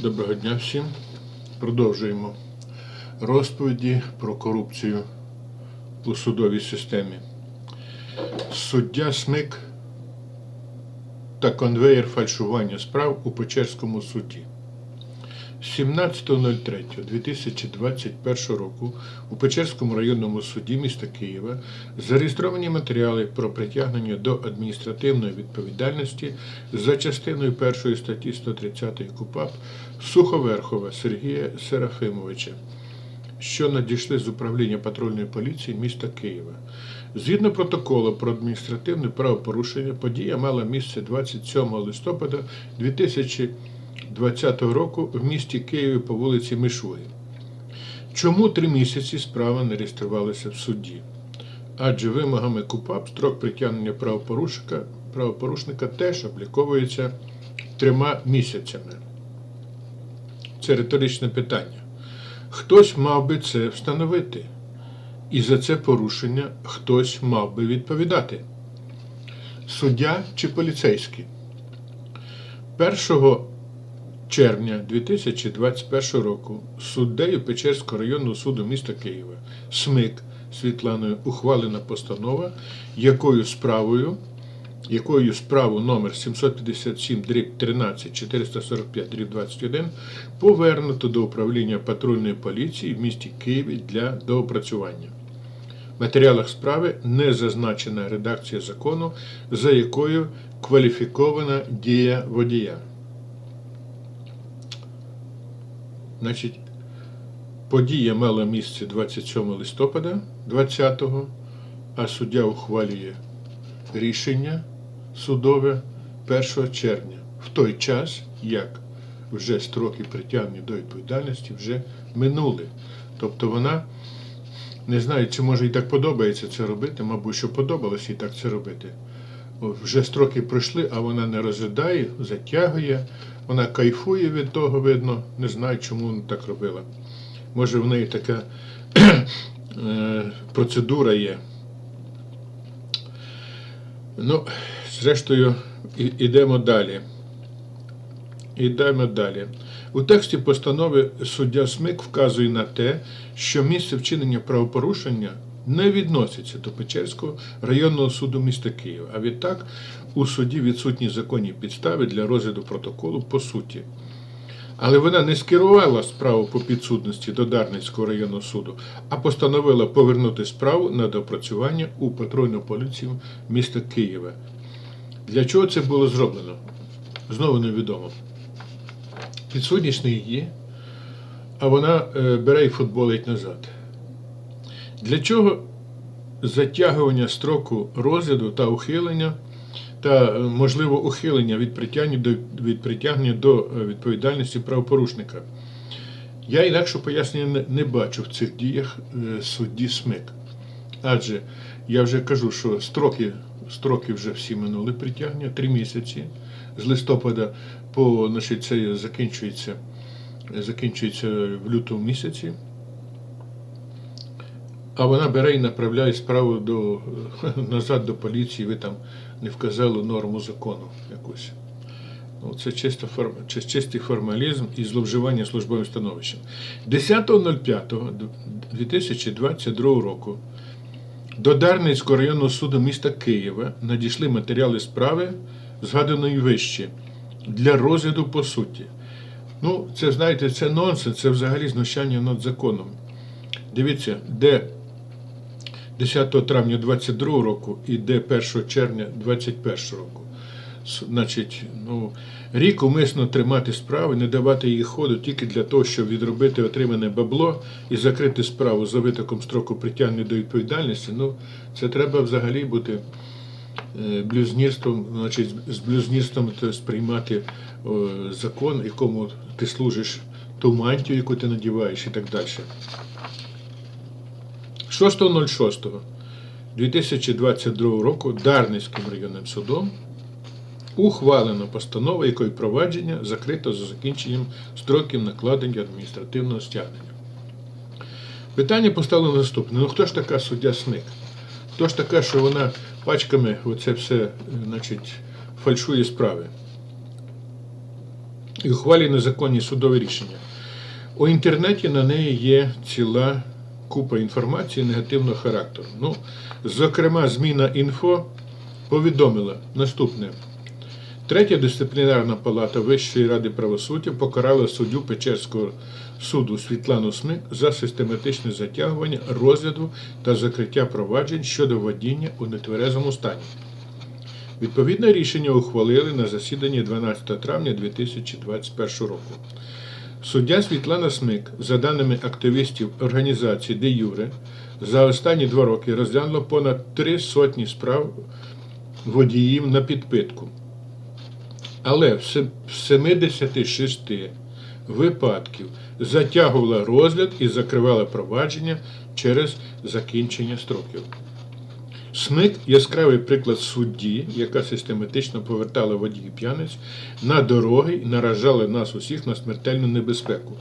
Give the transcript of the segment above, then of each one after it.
Доброго дня всім. Продовжуємо розповіді про корупцію у судовій системі. Суддя Смик та конвеєр фальшування справ у Печерському суді. 17.03.2021 року у Печерському районному суді міста Києва зареєстровані матеріали про притягнення до адміністративної відповідальності за частиною 1 статті 130 КУПАП Суховерхова Сергія Серафимовича, що надійшли з управління патрульної поліції міста Києва. Згідно протоколу про адміністративне правопорушення, подія мала місце 27 листопада 2020 року в місті Києві по вулиці Мишуги. Чому три місяці справа не реєструвалася в суді? Адже вимогами КУПАП строк притягнення правопорушника, правопорушника теж обліковується трьома місяцями. Це риторичне питання. Хтось мав би це встановити, і за це порушення хтось мав би відповідати. Суддя чи поліцейський? 1 червня 2021 року суддею Печерського районного суду міста Києва СМИК Світланою ухвалена постанова, якою справою, якою справу номер 757 дріб 13 445 дріб 21 повернуто до управління патрульної поліції в місті Києві для доопрацювання. В матеріалах справи не зазначена редакція закону, за якою кваліфікована дія водія. Значить, подія мала місце 27 листопада 20-го, а суддя ухвалює рішення судове 1 червня, в той час, як вже строки притягнення до відповідальності вже минули. Тобто вона не знаю, чи може їй так подобається це робити, мабуть, що подобалось їй так це робити. Вже строки пройшли, а вона не розглядає, затягує, вона кайфує від того, видно, не знаю, чому вона так робила. Може, в неї така е, процедура є. Ну, зрештою, ідемо далі. Ідемо далі. У тексті постанови суддя Смик вказує на те, що місце вчинення правопорушення не відноситься до Печерського районного суду міста Києва. А відтак у суді відсутні законні підстави для розгляду протоколу по суті. Але вона не скерувала справу по підсудності до Дарницького районного суду, а постановила повернути справу на допрацювання у патрульну поліцію міста Києва. Для чого це було зроблено? Знову невідомо. Підсудність не її, а вона е, бере і футболить назад. Для чого затягування строку розгляду та ухилення та е, можливо ухилення від притягнення до, від притягнення до е, відповідальності правопорушника? Я інакше пояснення не, бачу в цих діях судді СМИК. Адже я вже кажу, що строки, строки вже всі минули притягнення, три місяці. З листопада по значить, це закінчується, закінчується в лютому місяці. А вона бере і направляє справу до, назад до поліції, ви там не вказали норму закону якусь. Ну, це чисто форм, чистий формалізм і зловживання службовим становищем. 10.05.2022 року до Дарницького районного суду міста Києва надійшли матеріали справи, згаданої вище, для розгляду по суті. Ну, це, знаєте, це нонсенс, це взагалі знущання над законом. Дивіться, де 10 травня 22 року і де 1 червня 21 року. Значить, ну, рік умисно тримати справи, не давати їй ходу тільки для того, щоб відробити отримане бабло і закрити справу за витоком строку притягнення до відповідальності. Ну, це треба взагалі бути е, блюзнірством, значить, з блюзнірством сприймати закон, якому ти служиш, ту мантію, яку ти надіваєш, і так далі. 6.06.2022 року Дарницьким районним судом ухвалено постанову, якої провадження закрито за закінченням строків накладення адміністративного стягнення. Питання поставлено наступне. Ну хто ж така суддя Сник? Хто ж така, що вона пачками оце все е, значить, фальшує справи? і ухвалює незаконні судові рішення. У інтернеті на неї є ціла купа інформації негативного характеру. Ну, зокрема, зміна інфо повідомила наступне. Третя дисциплінарна палата Вищої ради правосуддя покарала суддю Печерського суду Світлану Смик за систематичне затягування розгляду та закриття проваджень щодо водіння у нетверезому стані. Відповідне рішення ухвалили на засіданні 12 травня 2021 року. Суддя Світлана Смик, за даними активістів організації Де Юре, за останні два роки розглянула понад три сотні справ водіїв на підпитку. Але в 76 випадків затягувала розгляд і закривала провадження через закінчення строків. Смик яскравий приклад судді, яка систематично повертала водіїв п'яниць на дороги і наражала нас усіх на смертельну небезпеку,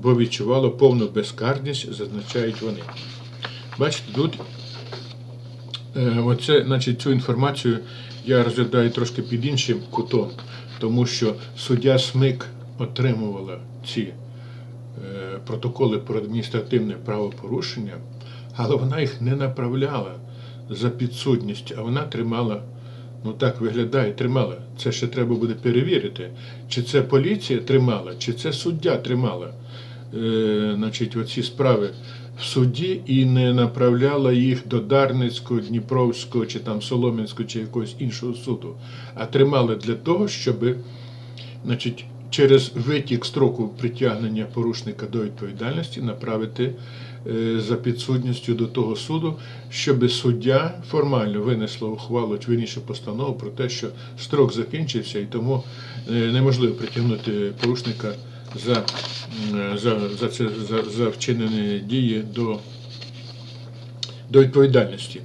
бо відчувала повну безкарність, зазначають вони. Бачите, тут е, оце, значить, цю інформацію я розглядаю трошки під іншим кутом, тому що суддя Смик отримувала ці е, протоколи про адміністративне правопорушення, але вона їх не направляла за підсудність, а вона тримала, ну так виглядає, тримала. Це ще треба буде перевірити, чи це поліція тримала, чи це суддя тримала. Е, значить, оці справи в суді і не направляла їх до Дарницького, Дніпровського, чи там Солом'янського, чи якогось іншого суду, а тримала для того, щоби значить, через витік строку притягнення порушника до відповідальності направити е, за підсудністю до того суду, щоб суддя формально винесла ухвалу чи вірніше постанову про те, що строк закінчився, і тому е, неможливо притягнути порушника за, м, за, за, це, за, за вчинені дії до, до відповідальності.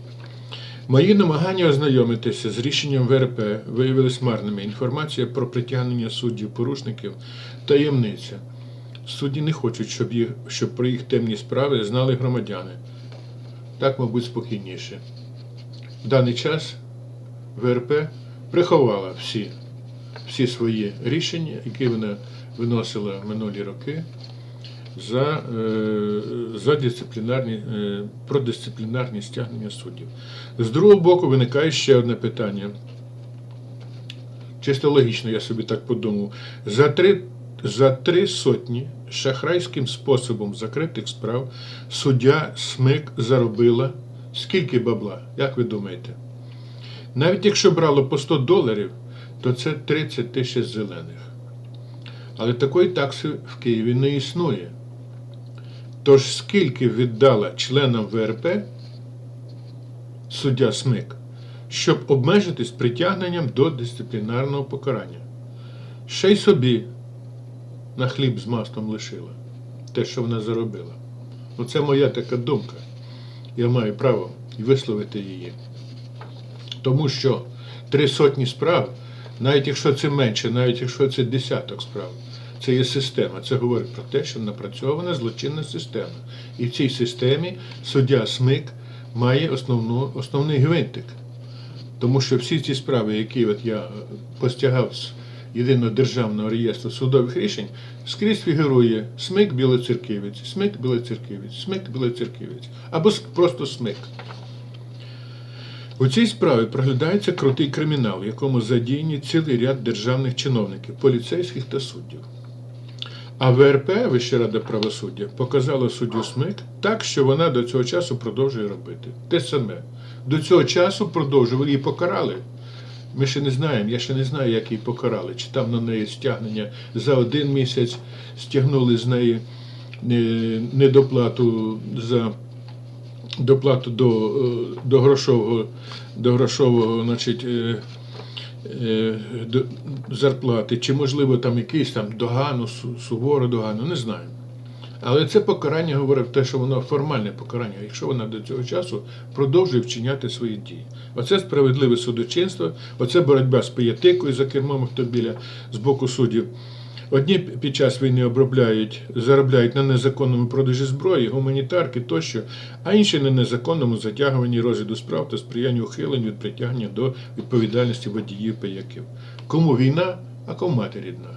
Мої намагання ознайомитися з рішенням ВРП виявились марними. Інформація про притягнення суддів порушників таємниця. Судді не хочуть, щоб, їх, щоб про їх темні справи знали громадяни. Так, мабуть, спокійніше. В даний час ВРП приховала всі, всі свої рішення, які вона виносила минулі роки за, е, за дисциплінарні, е, про дисциплінарні стягнення суддів. З другого боку, виникає ще одне питання. Чисто логічно, я собі так подумав. За три, за три сотні шахрайським способом закритих справ суддя Смик заробила скільки бабла, як ви думаєте? Навіть якщо брало по 100 доларів, то це 30 тисяч зелених. Але такої такси в Києві не існує. Тож скільки віддала членам ВРП суддя Смик, щоб обмежитись притягненням до дисциплінарного покарання? Ще й собі на хліб з маслом лишила те, що вона заробила. Оце моя така думка. Я маю право висловити її. Тому що три сотні справ, навіть якщо це менше, навіть якщо це десяток справ, це є система. Це говорить про те, що напрацьована злочинна система. І в цій системі суддя Смик має основну, основний гвинтик. Тому що всі ці справи, які от я е, постягав з єдиного державного реєстру судових рішень, скрізь фігурує смик білоцерківець, смик білоцерківець, смик білоцерківець, або просто смик. У цій справі проглядається крутий кримінал, в якому задіяні цілий ряд державних чиновників, поліцейських та суддів. А ВРП, Вища рада правосуддя, показала суддю Смик так, що вона до цього часу продовжує робити. Те саме. До цього часу продовжували її покарали. Ми ще не знаємо, я ще не знаю, як її покарали. Чи там на неї стягнення за один місяць стягнули з неї е, недоплату за доплату до, е, до грошового, до грошового значить, е, е, до зарплати, чи можливо там якийсь там догану, су- сувору догану, не знаю. Але це покарання говорить те, що воно формальне покарання, якщо вона до цього часу продовжує вчиняти свої дії. Оце справедливе судочинство, оце боротьба з пиятикою за кермом автомобіля з боку суддів. Одні під час війни обробляють, заробляють на незаконному продажі зброї, гуманітарки тощо, а інші на незаконному затягуванні розгляду справ та сприянню ухилень від притягнення до відповідальності водіїв пияків. Кому війна, а кому мати рідна.